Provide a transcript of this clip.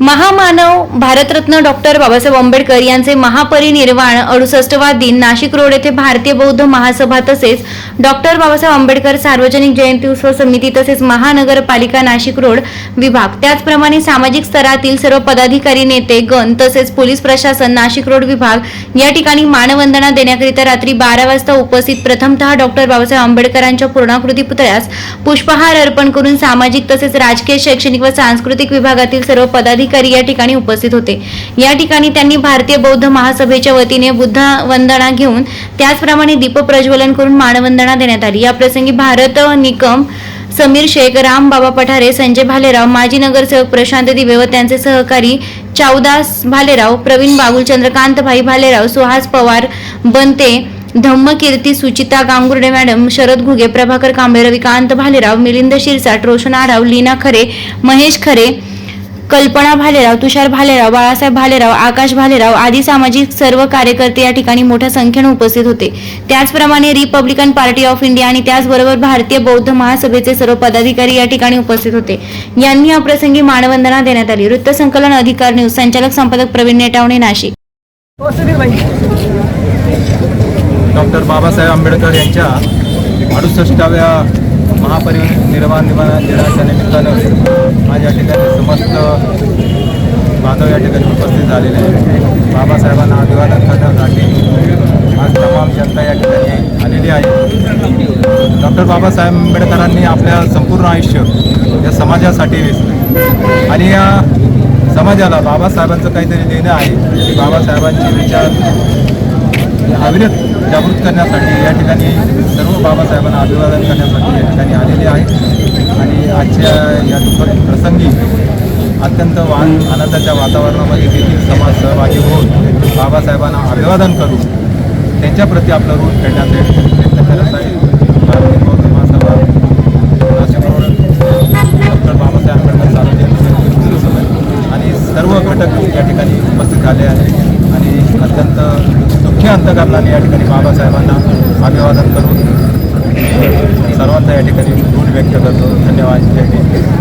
महामानव भारतरत्न डॉक्टर बाबासाहेब आंबेडकर यांचे महापरिनिर्वाण अडुसष्टवा दिन नाशिक रोड येथे भारतीय बौद्ध महासभा तसेच डॉक्टर बाबासाहेब आंबेडकर सार्वजनिक जयंती उत्सव समिती तसेच महानगरपालिका नाशिक रोड विभाग. त्याचप्रमाणे सामाजिक स्तरातील सर्व पदाधिकारी नेते गण तसेच पोलीस प्रशासन नाशिक रोड विभाग या ठिकाणी मानवंदना देण्याकरिता रात्री बारा वाजता उपस्थित प्रथमतः डॉक्टर बाबासाहेब आंबेडकरांच्या पूर्णाकृती पुतळ्यास पुष्पहार अर्पण करून सामाजिक तसेच राजकीय शैक्षणिक व सांस्कृतिक विभागातील सर्व पदाधिकारी या ठिकाणी उपस्थित होते. या ठिकाणी त्यांनी भारतीय बौद्ध महासभेच्या वतीने बुद्ध वंदना घेऊन त्याचप्रमाणे दीप प्रज्वलन करून मानवंदना देण्यात आली. या प्रसंगी भारत निकम समीर शेख राम बाबा पठारे संजय भालेराव माजी नगरसेवक प्रशांत दिवे व त्यांचे सहकारी चावदास भालेराव प्रवीण बागुल चंद्रकांत भाई भालेराव सुहास पवार बनते धम्मकीर्ती सुचिता गांगुर्डे मॅडम शरद घुगे प्रभाकर कांबे रविकांत भालेराव मिलिंद शिरसाट रोशन आढाव लीना खरे महेश खरे कल्पना भालेराव तुषार भालेराव बाळासाहेब भालेराव आकाश भालेराव आदी सामाजिक सर्व कार्यकर्ते या ठिकाणी मोठ्या संख्येने उपस्थित होते. त्याचप्रमाणे रिपब्लिकन पार्टी ऑफ इंडिया आणि त्याचबरोबर भारतीय बौद्ध महासभेचे सर्व पदाधिकारी या ठिकाणी उपस्थित होते. यांनी या प्रसंगी मानवंदना देण्यात आली. वृत्तसंकलन अधिकार न्यूज संचालक संपादक प्रवीण नेटावणे नाशिक. डॉक्टर बाबासाहेब आंबेडकर यांच्या अडुसष्टाव्या महापरिनिर्वाण दिनाच्या निमित्तानं या ठिकाणी समस्त बांधव या ठिकाणी उपस्थित झालेले आहेत. बाबासाहेबांना अभिवादन करण्यासाठी आज तमाम जनता या ठिकाणी आलेली आहे. डॉक्टर बाबासाहेब आंबेडकरांनी आपल्या संपूर्ण आयुष्य या समाजासाठी वेचलं. आणि या समाजाला बाबासाहेबांचं काहीतरी देणं आहे की बाबासाहेबांचे विचार अविरत जागृत करण्यासाठी या ठिकाणी सर्व बाबासाहेबांना अभिवादन करण्यासाठी या ठिकाणी आलेले आहेत आणि आजच्या या दुःखद प्रसंगी अत्यंत वा आनंदाच्या वातावरणामध्ये देखील समाज सहभागी होऊन बाबासाहेबांना अभिवादन करून त्यांच्याप्रती आपलं ऋण फेडण्याचे प्रयत्न करत आहे. भारतीय बौद्ध महासभा डॉक्टर बाबासाहेब आंबेडकर सार्वजनिक आणि सर्व घटक या ठिकाणी उपस्थित झाले आहेत आणि अत्यंत दुःखी अंतकरणाने या ठिकाणी बाबासाहेबांना अभिवादन करून सर्वांचा या ठिकाणी ऋण व्यक्त करतो. धन्यवाद.